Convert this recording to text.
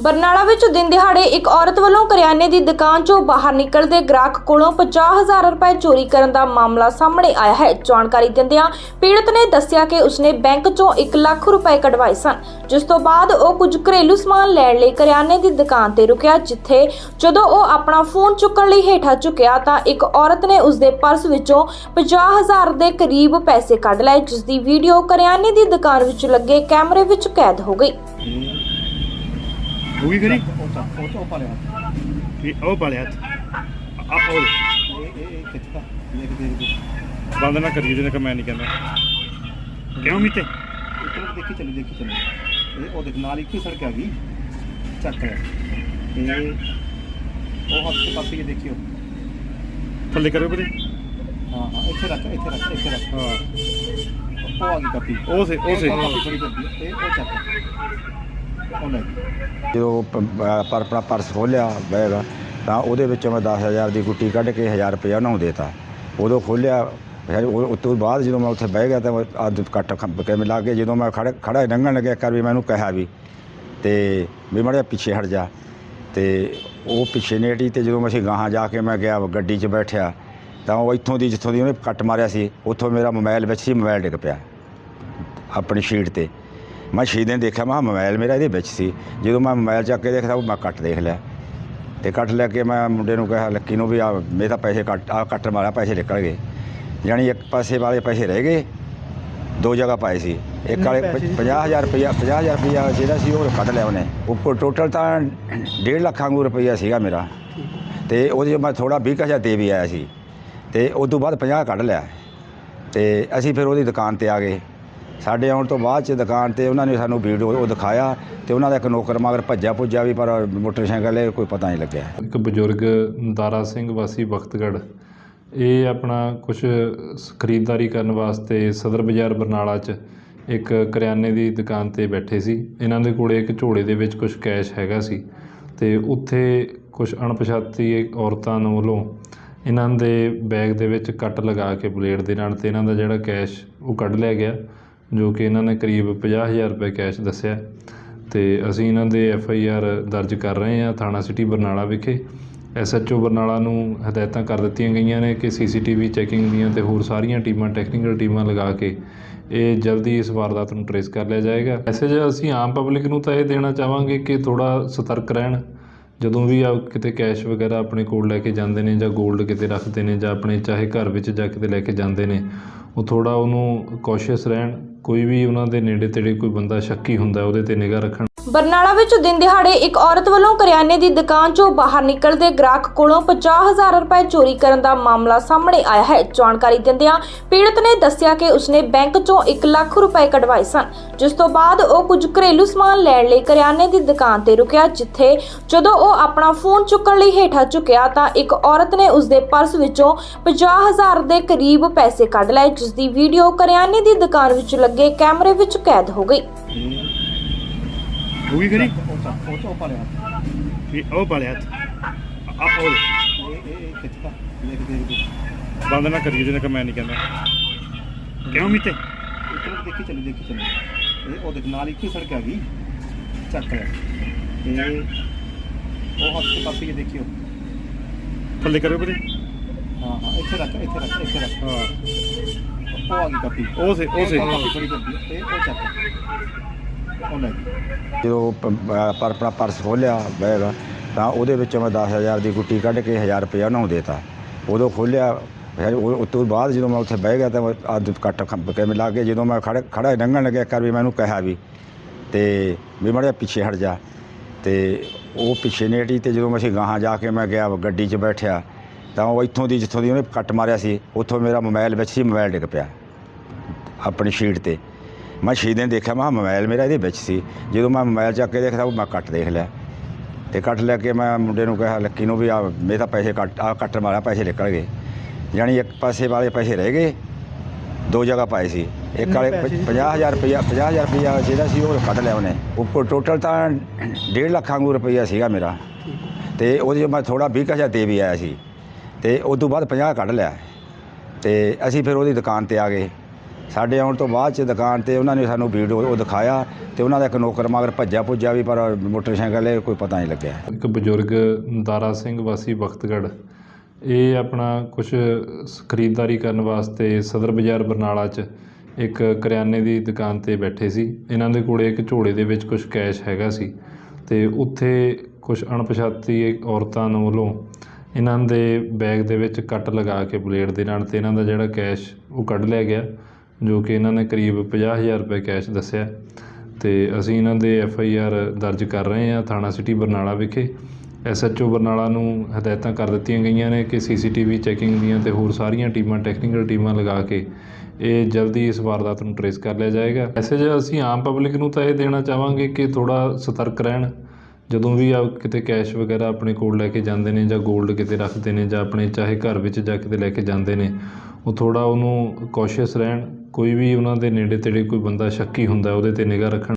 ਬਰਨਾਲਾ ਵਿੱਚ ਦਿਨ ਦਿਹਾੜੇ ਇੱਕ ਔਰਤ ਵੱਲੋਂ ਕਰਿਆਨੇ ਦੀ ਦੁਕਾਨ 'ਚੋਂ ਬਾਹਰ ਨਿਕਲਦੇ ਗ੍ਰਾਹਕ ਕੋਲੋਂ 50000 ਰੁਪਏ ਚੋਰੀ ਕਰਨ ਦਾ ਮਾਮਲਾ ਸਾਹਮਣੇ ਆਇਆ ਹੈ। ਜਾਣਕਾਰੀ ਦਿੰਦਿਆਂ ਪੀੜਤ ਨੇ ਦੱਸਿਆ ਕਿ ਉਸਨੇ ਬੈਂਕ 'ਚੋਂ 1 ਲੱਖ ਰੁਪਏ ਕਢਵਾਏ ਸਨ। ਜਿਸ ਤੋਂ ਬਾਅਦ ਉਹ ਕੁਝ ਘਰੇਲੂ ਸਮਾਨ ਲੈਣ ਲਈ ਕਰਿਆਨੇ ਦੀ ਦੁਕਾਨ ਤੇ ਰੁਕਿਆ, ਜਿੱਥੇ ਜਦੋਂ ਉਹ ਆਪਣਾ ਫੋਨ ਚੁੱਕਣ ਲਈ ਹੇਠਾਂ ਝੁਕਿਆ ਤਾਂ ਇੱਕ ਔਰਤ ਨੇ ਉਸਦੇ ਪਰਸ ਵਿੱਚੋਂ 50000 ਦੇ ਕਰੀਬ ਪੈਸੇ ਕੱਢ ਲਏ, ਜਿਸ ਦੀ ਵੀਡੀਓ ਕਰਿਆਨੇ ਦੀ ਦੁਕਾਨ ਵਿੱਚ ਲੱਗੇ ਕੈਮਰੇ ਵਿੱਚ ਕੈਦ ਹੋ ਗਈ। ਉਹ ਵੀ ਕਰੀ ਉਹ ਤਾਂ ਉਹ ਤਾਂ ਪਾਲਿਆ ਹੱਥ। ਇਹ ਉਹ ਪਾਲਿਆ ਹੱਥ ਆ ਉਹ ਇਹ ਇਹ ਬੰਦ ਨਾ ਕਰੀ ਜਿਹਨੇ ਕਿ ਮੈਂ ਨਹੀਂ ਕਹਿੰਦਾ ਕਿਉਂ ਮੀਤੇ ਇੱਕ ਦੇਖੀ ਚੱਲੀ ਦੇਖੀ ਚੱਲੀ ਇਹ ਉਹ ਦੇਖ ਨਾਲ ਇੱਕ ਹੀ ਸੜਕ ਆ ਗਈ ਚੱਕ ਲੈ ਇਹ ਉਹ ਹੱਥ ਤੇ ਪਾਸੇ ਦੇਖਿਓ ਥੱਲੇ ਕਰੋ ਵੀਰੇ ਹਾਂ ਹਾਂ ਇੱਥੇ ਰੱਖ ਇੱਥੇ ਰੱਖ ਇੱਥੇ ਰੱਖ ਹਾਂ ਉਹ ਆ ਗਈ ਕਾਪੀ ਉਹ ਸੇ ਉਹ ਸੇ ਹੈ, ਇਹ ਉਹ ਚੱਕ ਉਹ ਲੈ ਗਈ ਜਦੋਂ ਪਰ ਆਪਣਾ ਪਰਸ ਖੋਲਿਆ ਬੈਗ, ਤਾਂ ਉਹਦੇ ਵਿੱਚੋਂ ਮੈਂ 10000 ਦੀ ਗੁੱਟੀ ਕੱਢ ਕੇ 1000 ਰੁਪਇਆ ਉਹਨਾਂ ਨੂੰ ਦੇਤਾ। ਉਦੋਂ ਖੋਲਿਆ, ਫਿਰ ਉਹ, ਉਸ ਤੋਂ ਬਾਅਦ ਜਦੋਂ ਮੈਂ ਉੱਥੇ ਬਹਿ ਗਿਆ, ਤਾਂ ਅੱਜ ਕੱਟ ਕਿਵੇਂ ਲੱਗ ਮਿਲਾ ਜਦੋਂ ਮੈਂ ਖੜਾ ਖੜਾ ਲੰਘਣ ਲੱਗਿਆ ਕਰ ਵੀ ਮੈਨੂੰ ਕਿਹਾ ਵੀ, ਤੇ ਵੀ ਮੜਿਆ ਪਿੱਛੇ ਹਟ ਜਾ। ਤੇ ਉਹ ਪਿੱਛੇ ਨੇੜੀ ਹਟੀ ਤੇ ਜਦੋਂ ਅਸੀਂ ਗਾਹਾਂ ਜਾ ਕੇ ਮੈਂ ਗਿਆ, ਗੱਡੀ 'ਚ ਬੈਠਿਆ, ਤਾਂ ਉਹ ਇੱਥੋਂ ਦੀ ਜਿੱਥੋਂ ਦੀ ਉਹਨੇ ਕੱਟ ਮਾਰਿਆ ਸੀ, ਉੱਥੋਂ ਮੇਰਾ ਮੋਬਾਈਲ ਵਿੱਚ ਹੀ ਮੋਬਾਈਲ ਡਿੱਗ ਪਿਆ, ਆਪਣੀ ਸ਼ੀਟ ਤੇ। ਮੈਂ ਸ਼ੀਟ ਨੇ ਦੇਖਿਆ ਮੈਂ ਕਿਹਾ ਮੋਬਾਈਲ ਮੇਰਾ ਇਹਦੇ ਵਿੱਚ ਸੀ। ਜਦੋਂ ਮੈਂ ਮੋਬਾਈਲ ਚੱਕ ਕੇ ਦੇਖਦਾ ਉਹ ਮੈਂ ਕੱਟ ਦੇਖ ਲਿਆ। ਤੇ ਕੱਟ ਲੈ ਕੇ ਮੈਂ ਮੁੰਡੇ ਨੂੰ ਕਿਹਾ ਲੱਕੀ ਨੂੰ ਵੀ ਆ ਮੇਰੇ ਤਾਂ ਪੈਸੇ ਕੱਟ ਆ ਕੱਟ ਮਾਰਿਆ ਪੈਸੇ ਨਿਕਲ ਗਏ। ਯਾਨੀ ਇੱਕ ਪਾਸੇ ਵਾਲੇ ਪੈਸੇ ਰਹਿ ਗਏ ਦੋ ਜਗ੍ਹਾ ਪਾਏ ਸੀ। ਇੱਕ ਵਾਲੇ 50000 ਰੁਪਇਆ 50000 ਰੁਪਇਆ ਜਿਹੜਾ ਸੀ ਉਹ ਕੱਢ ਲਿਆ ਉਹਨੇ। ਉੱਪਰ ਟੋਟਲ ਤਾਂ 1.5 ਲੱਖ ਵਾਂਗੂ ਰੁਪਇਆ ਸੀਗਾ ਮੇਰਾ। ਤੇ ਉਹਦੇ ਮੈਂ ਥੋੜਾ 20000 ਦੇ ਵੀ ਆਇਆ ਸੀ। ਤੇ ਉਸ ਤੋਂ ਬਾਅਦ 50 ਕੱਢ ਲਿਆ। ਤੇ ਅਸੀਂ ਫਿਰ ਉਹਦੀ ਦੁਕਾਨ ਤੇ ਆ ਗਏ। ਸਾਡੇ ਆਉਣ ਤੋਂ ਬਾਅਦ ਚ ਦੁਕਾਨ ਤੇ ਉਹਨਾਂ ਨੇ ਸਾਨੂੰ ਵੀਡੀਓ ਉਹ ਦਿਖਾਇਆ ਤੇ ਉਹਨਾਂ ਦਾ ਇੱਕ ਨੌਕਰ ਮਗਰ ਭੱਜਿਆ ਭੁੱਜਿਆ ਵੀ, ਪਰ ਮੋਟਰਸਾਈਕਲ ਇਹ ਕੋਈ ਪਤਾ ਨਹੀਂ ਲੱਗਿਆ। ਇੱਕ ਬਜ਼ੁਰਗ ਦਾਰਾ ਸਿੰਘ ਵਾਸੀ ਬਖਤਗੜ੍ਹ ਇਹ ਆਪਣਾ ਕੁਝ ਖਰੀਦਦਾਰੀ ਕਰਨ ਵਾਸਤੇ ਸਦਰ ਬਾਜ਼ਾਰ ਬਰਨਾਲਾ 'ਚ ਇੱਕ ਕਰਿਆਨੇ ਦੀ ਦੁਕਾਨ ਤੇ ਬੈਠੇ ਸੀ। ਇਹਨਾਂ ਦੇ ਕੋਲੇ ਇੱਕ ਝੋਲੇ ਦੇ ਵਿੱਚ ਕੁਝ ਕੈਸ਼ ਹੈਗਾ ਸੀ ਤੇ ਉੱਥੇ ਕੁਝ ਅਣਪਛਾਤੀ ਔਰਤਾਂ ਨੂੰ ਵੱਲੋਂ ਇਹਨਾਂ ਦੇ ਬੈਗ ਦੇ ਵਿੱਚ ਕੱਟ ਲਗਾ ਕੇ ਬਲੇਡ ਦੇ ਨਾਲ ਤੇ ਇਹਨਾਂ ਦਾ ਜਿਹੜਾ ਕੈਸ਼ ਉਹ ਕੱਢ ਲਿਆ ਗਿਆ। ਜੋ ਕਿ ਇਹਨਾਂ ਨੇ ਕਰੀਬ 50000 ਰੁਪਏ ਕੈਸ਼ ਦੱਸਿਆ। ਤੇ ਅਸੀਂ ਇਹਨਾਂ ਦੇ ਐਫ ਆਈ ਆਰ ਦਰਜ ਕਰ ਰਹੇ ਹਾਂ ਥਾਣਾ ਸਿਟੀ ਬਰਨਾਲਾ ਵਿਖੇ। ਐਸ ਐਚ ਓ ਬਰਨਾਲਾ ਨੂੰ ਹਦਾਇਤਾਂ ਕਰ ਦਿੱਤੀਆਂ ਗਈਆਂ ਨੇ ਕਿ ਸੀ ਸੀ ਟੀ ਵੀ ਚੈਕਿੰਗ ਦੀਆਂ ਤੇ ਹੋਰ ਸਾਰੀਆਂ ਟੀਮਾਂ, ਟੈਕਨੀਕਲ ਟੀਮਾਂ ਲਗਾ ਕੇ ਇਹ ਜਲਦੀ ਇਸ ਵਾਰਦਾਤ ਨੂੰ ਟਰੇਸ ਕਰ ਲਿਆ ਜਾਏਗਾ। ਮੈਸੇਜ ਅਸੀਂ ਆਮ ਪਬਲਿਕ ਨੂੰ ਤਾਂ ਇਹ ਦੇਣਾ ਚਾਹਾਂਗੇ ਕਿ ਥੋੜਾ ਸਤਰਕ ਰਹਿਣ। ਜਦੋਂ ਵੀ ਆ ਕਿਤੇ ਕੈਸ਼ ਵਗੈਰਾ ਆਪਣੇ ਕੋਲ ਲੈ ਕੇ ਜਾਂਦੇ ਨੇ ਜਾਂ 골ਡ ਕਿਤੇ ਰੱਖਦੇ ਨੇ ਜਾਂ ਆਪਣੇ ਚਾਹੇ ਘਰ ਵਿੱਚ ਜਾ ਕਿਤੇ ਲੈ ਕੇ ਜਾਂਦੇ ਨੇ ਉਹ ਥੋੜ੍ਹਾ ਉਹਨੂੰ ਕੌਸ਼ੀਅਸ ਰਹਿਣ, ਕੋਈ ਵੀ ਉਹਨਾਂ ਦੇ ਨੇੜੇ ਤੇੜੇ ਕੋਈ ਬੰਦਾ ਸ਼ੱਕੀ ਹੁੰਦਾ, ਉਹਦੇ ਤੇ ਨਿਗਾਹ ਰੱਖਣ। ਬਰਨਾਲਾ ਵਿੱਚ ਦਿਨ ਦਿਹਾੜੇ ਇੱਕ ਔਰਤ ਵੱਲੋਂ ਕਰਿਆਨੇ ਦੀ ਦੁਕਾਨ 'ਚੋਂ ਬਾਹਰ ਨਿਕਲਦੇ ਗ੍ਰਾਹਕ ਕੋਲੋਂ 50000 ਰੁਪਏ ਚੋਰੀ ਕਰਨ ਦਾ ਮਾਮਲਾ ਸਾਹਮਣੇ ਆਇਆ ਹੈ। ਜਾਣਕਾਰੀ ਦਿੰਦਿਆਂ ਪੀੜਤ ਨੇ ਦੱਸਿਆ ਕਿ ਉਸਨੇ ਬੈਂਕ 'ਚੋਂ 1 ਲੱਖ ਰੁਪਏ ਕਢਵਾਏ ਸਨ। ਜਿਸ ਤੋਂ ਬਾਅਦ ਉਹ ਕੁਝ ਘਰੇਲੂ ਸਮਾਨ ਲੈਣ ਲਈ ਕਰਿਆਨੇ ਦੀ ਦੁਕਾਨ ਤੇ ਰੁਕਿਆ, ਜਿੱਥੇ ਜਦੋਂ ਉਹ ਆਪਣਾ ਫੋਨ ਚੁੱਕਣ ਲਈ ਹੇਠਾਂ ਝੁਕਿਆ ਤਾਂ ਇੱਕ ਔਰਤ ਨੇ ਉਸਦੇ ਪਰਸ ਵਿੱਚੋਂ 50000 ਦੇ ਕਰੀਬ ਪੈਸੇ ਕੱਢ ਲਏ, ਜਿਸ ਦੀ ਵੀਡੀਓ ਕਰਿਆਨੇ ਦੀ ਦੁਕਾਨ ਵਿੱਚ ਲੱਗੇ ਕੈਮਰੇ ਵਿੱਚ ਕੈਦ ਹੋ ਗਈ। ਇਹ ਉਹ ਵੀ ਕਰੀ ਉਹ ਤਾਂ ਉਹ ਤਾਂ ਪਾਲਿਆ ਹੱਥ। ਇਹ ਉਹ ਪਾਲਿਆ ਹੱਥ ਆ ਉਹ ਇਹ ਇਹ ਇਹ ਖਿੱਚਦਾ ਦੇਖ ਦੇਖ ਦੇਖ ਬੰਦ ਨਾ ਕਰੀ ਜਿਹਨੇ ਕਿ ਮੈਂ ਨਹੀਂ ਕਹਿੰਦਾ ਕਿਉਂ ਮੀਤੇ ਮਿੰਟ ਦੇਖੀ ਚੱਲੀ ਦੇਖੀ ਚੱਲੀ ਇਹ ਉਹ ਦੇਖ ਨਾਲ ਇੱਕ ਹੀ ਸੜਕ ਆ ਗਈ ਚੱਕ ਲੈ ਇਹ ਉਹ ਹੱਥ ਤੇ ਪਾਸੇ ਦੇਖਿਓ ਥੱਲੇ ਕਰੋ ਵੀਰੇ ਹਾਂ ਹਾਂ ਇੱਥੇ ਰੱਖ ਇੱਥੇ ਰੱਖ ਇੱਥੇ ਰੱਖ ਹਾਂ ਉਹ ਆ ਗਈ ਕਾਪੀ ਉਹ ਸੇ ਉਹ ਇਹ ਸੇ ਹੈ, ਇਹ ਉਹ ਚੱਕ ਉਹ ਲੈ ਗਈ ਜਦੋਂ ਪਰ ਆਪਣਾ ਪਰਸ ਖੋਲਿਆ, ਬੈਗ, ਤਾਂ ਉਹਦੇ ਵਿੱਚੋਂ ਮੈਂ 10000 ਦੀ ਗੁੱਟੀ ਕੱਢ ਕੇ 1000 ਰੁਪਇਆ ਉਹਨਾਂ ਨੂੰ ਦੇਤਾ। ਉਦੋਂ ਖੋਲਿਆ, ਫਿਰ ਉਹ, ਉਸ ਤੋਂ ਬਾਅਦ ਜਦੋਂ ਮੈਂ ਉੱਥੇ ਬਹਿ ਗਿਆ, ਤਾਂ ਅੱਜ ਕੱਟ ਖੰਪ ਕੇ ਮਿਲਾ ਜਦੋਂ ਮੈਂ ਖੜਾ ਖੜਾ ਲੰਘਣ ਲੱਗਿਆ ਕਰ ਵੀ ਮੈਨੂੰ ਕਿਹਾ ਵੀ, ਤੇ ਵੀ ਮੜਿਆ ਪਿੱਛੇ ਹਟ ਜਾ। ਤੇ ਉਹ ਪਿੱਛੇ ਨੇੜੀ ਹਟੀ ਤੇ ਜਦੋਂ ਅਸੀਂ ਗਾਹਾਂ ਜਾ ਕੇ ਮੈਂ ਗਿਆ, ਗੱਡੀ 'ਚ ਬੈਠਿਆ, ਤਾਂ ਉਹ ਇੱਥੋਂ ਦੀ ਜਿੱਥੋਂ ਦੀ ਉਹਨੇ ਕੱਟ ਮਾਰਿਆ ਸੀ, ਉੱਥੋਂ ਮੇਰਾ ਮੋਬਾਈਲ ਵਿੱਚ ਸੀ, ਮੋਬਾਈਲ ਡਿੱਗ ਪਿਆ। ਆਪਣੀ ਸ਼ੀਟ ਤੇ। ਮੈਂ ਸ਼ੀਟ ਨੇ ਦੇਖਿਆ ਮੈਂ ਮੋਬਾਈਲ ਮੇਰਾ ਇਹਦੇ ਵਿੱਚ ਸੀ। ਜਦੋਂ ਮੈਂ ਮੋਬਾਈਲ ਚੱਕ ਕੇ ਦੇਖਦਾ ਉਹ ਮੈਂ ਕੱਟ ਦੇਖ ਲਿਆ। ਤੇ ਕੱਟ ਲੈ ਕੇ ਮੈਂ ਮੁੰਡੇ ਨੂੰ ਕਿਹਾ ਲੱਕੀ ਨੂੰ ਵੀ ਆ ਮੇਰੇ ਤਾਂ ਪੈਸੇ ਕੱਟ ਆ ਕੱਟ ਮਾਰਿਆ ਪੈਸੇ ਨਿਕਲ ਗਏ। ਯਾਨੀ ਇੱਕ ਪਾਸੇ ਵਾਲੇ ਪੈਸੇ ਰਹਿ ਗਏ ਦੋ ਜਗ੍ਹਾ ਪਾਏ ਸੀ। ਇੱਕ ਵਾਲੇ 50000 ਰੁਪਇਆ 50000 ਰੁਪਇਆ ਜਿਹੜਾ ਸੀ ਉਹ ਕੱਢ ਲਿਆ ਉਹਨੇ। ਉੱਪਰ ਟੋਟਲ ਤਾਂ 1.5 ਲੱਖ ਵਾਂਗੂ ਰੁਪਇਆ ਸੀਗਾ ਮੇਰਾ। ਤੇ ਉਹਦੇ ਮੈਂ ਥੋੜਾ 20000 ਦੇ ਵੀ ਆਇਆ ਸੀ। ਤੇ ਉਸ ਤੋਂ ਬਾਅਦ 50 ਕੱਢ ਲਿਆ। ਤੇ ਅਸੀਂ ਫਿਰ ਉਹਦੀ ਦੁਕਾਨ ਤੇ ਆ ਗਏ। ਸਾਡੇ ਆਉਣ ਤੋਂ ਬਾਅਦ ਚ ਦੁਕਾਨ ਤੇ ਉਹਨਾਂ ਨੇ ਸਾਨੂੰ ਵੀਡੀਓ ਉਹ ਦਿਖਾਇਆ ਤੇ ਉਹਨਾਂ ਦਾ ਇੱਕ ਨੌਕਰ ਮਗਰ ਭੱਜਿਆ ਪੁੱਜਿਆ ਵੀ, ਪਰ ਮੋਟਰਸਾਈਕਲ ਇਹ ਕੋਈ ਪਤਾ ਨਹੀਂ ਲੱਗਿਆ। ਇੱਕ ਬਜ਼ੁਰਗ ਦਾਰਾ ਸਿੰਘ ਵਾਸੀ ਬਖਤਗੜ੍ਹ ਇਹ ਆਪਣਾ ਕੁਝ ਖਰੀਦਦਾਰੀ ਕਰਨ ਵਾਸਤੇ ਸਦਰ ਬਾਜ਼ਾਰ ਬਰਨਾਲਾ 'ਚ ਇੱਕ ਕਰਿਆਨੇ ਦੀ ਦੁਕਾਨ ਤੇ ਬੈਠੇ ਸੀ। ਇਹਨਾਂ ਦੇ ਕੋਲੇ ਇੱਕ ਝੋਲੇ ਦੇ ਵਿੱਚ ਕੁਝ ਕੈਸ਼ ਹੈਗਾ ਸੀ ਤੇ ਉੱਥੇ ਕੁਝ ਅਣਪਛਾਤੀ ਔਰਤਾਂ ਨੂੰ ਵੱਲੋਂ ਇਹਨਾਂ ਦੇ ਬੈਗ ਦੇ ਵਿੱਚ ਕੱਟ ਲਗਾ ਕੇ ਬਲੇਡ ਦੇ ਨਾਲ ਤੇ ਇਹਨਾਂ ਦਾ ਜਿਹੜਾ ਕੈਸ਼ ਉਹ ਕੱਢ ਲਿਆ ਗਿਆ। ਜੋ ਕਿ ਇਹਨਾਂ ਨੇ ਕਰੀਬ 50000 ਰੁਪਏ ਕੈਸ਼ ਦੱਸਿਆ। ਤੇ ਅਸੀਂ ਇਹਨਾਂ ਦੇ ਐਫ ਆਈ ਆਰ ਦਰਜ ਕਰ ਰਹੇ ਹਾਂ ਥਾਣਾ ਸਿਟੀ ਬਰਨਾਲਾ ਵਿਖੇ। ਐਸਐਚਓ ਬਰਨਾਲਾ ਨੂੰ ਹਦਾਇਤਾਂ ਕਰ ਦਿੱਤੀਆਂ ਗਈਆਂ ਨੇ ਕਿ ਸੀਸੀਟੀਵੀ ਚੈਕਿੰਗ ਦੀਆਂ ਤੇ ਹੋਰ ਸਾਰੀਆਂ ਟੀਮਾਂ, ਟੈਕਨੀਕਲ ਟੀਮਾਂ ਲਗਾ ਕੇ ਇਹ ਜਲਦੀ ਇਸ ਵਾਰਦਾਤ ਨੂੰ ਟਰੇਸ ਕਰ ਲਿਆ ਜਾਏਗਾ। ਮੈਸੇਜ ਅਸੀਂ ਆਮ ਪਬਲਿਕ ਨੂੰ ਤਾਂ ਇਹ ਦੇਣਾ ਚਾਹਾਂਗੇ ਕਿ ਥੋੜਾ ਸਤਰਕ ਰਹਿਣ। ਜਦੋਂ ਵੀ ਆ ਕਿਤੇ ਕੈਸ਼ ਵਗੈਰਾ ਆਪਣੇ ਕੋਲ ਲੈ ਕੇ ਜਾਂਦੇ ਨੇ ਜਾਂ 골ਡ ਕਿਤੇ ਰੱਖਦੇ ਨੇ ਜਾਂ ਆਪਣੇ ਚਾਹੇ ਘਰ ਵਿੱਚ ਜਾ ਕਿਤੇ ਲੈ ਕੇ ਜਾਂਦੇ ਨੇ ਉਹ ਥੋੜ੍ਹਾ ਉਹਨੂੰ ਕੋਸ਼ੀਅਸ ਰਹਿਣ, ਕੋਈ ਵੀ ਉਹਨਾਂ ਦੇ ਨੇੜੇ ਤੇੜੇ ਕੋਈ ਬੰਦਾ ਸ਼ੱਕੀ ਹੁੰਦਾ, ਉਹਦੇ ਤੇ ਨਿਗਾਹ ਰੱਖਣ